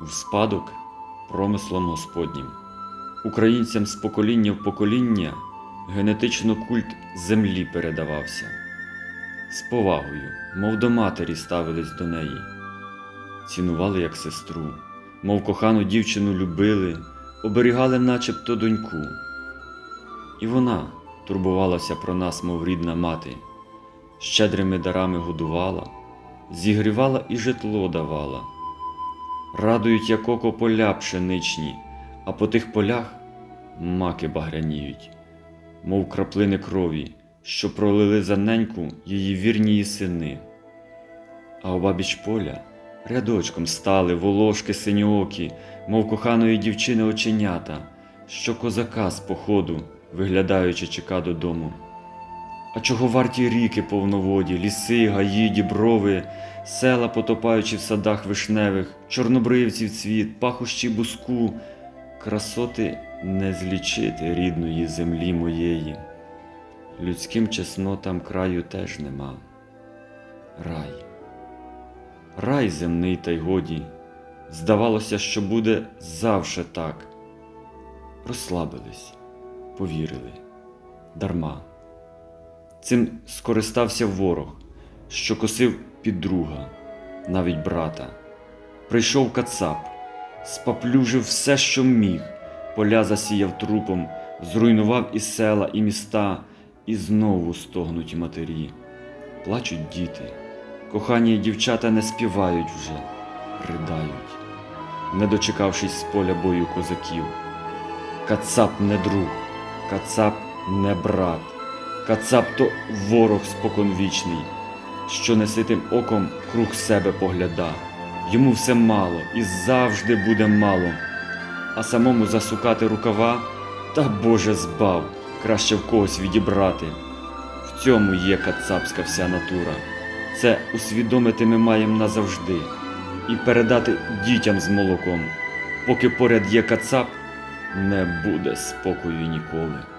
в спадок промислом Господнім. Українцям з покоління в покоління генетично культ землі передавався. З повагою, мов до матері ставились до неї, цінували як сестру, мов кохану дівчину любили, оберігали начебто доньку. І вона турбувалася про нас, мов рідна мати, щедрими дарами годувала, зігрівала і житло давала. Радують, як око поля пшеничні, а по тих полях маки багряніють, мов краплини крові, що пролили за неньку її вірні сини. А обабіч поля рядочком стали волошки синьоокі, мов коханої дівчини оченята, що козака з походу, виглядаючи, чека додому. А чого варті ріки повноводі, ліси, гаї, діброви, села, потопаючи в садах вишневих, чорнобривців цвіт, пахощі буску, красоти не злічити рідної землі моєї. Людським чеснотам краю теж нема. Рай. Рай земний та й годі. Здавалося, що буде завше так. Розслабились, повірили. Дарма. Цим скористався ворог, що косив під друга, навіть брата. Прийшов кацап, спаплюжив все, що міг, поля засіяв трупом, зруйнував і села, і міста, і знову стогнуть матері. Плачуть діти, кохані дівчата не співають вже, ридають, не дочекавшись з поля бою козаків. Кацап не друг, кацап не брат. Кацап то ворог споконвічний, що неситим оком круг себе погляда. Йому все мало і завжди буде мало, а самому засукати рукава та Боже збав, краще в когось відібрати. В цьому є кацапська вся натура. Це усвідомити ми маємо назавжди і передати дітям з молоком. Поки поряд є кацап, не буде спокою ніколи.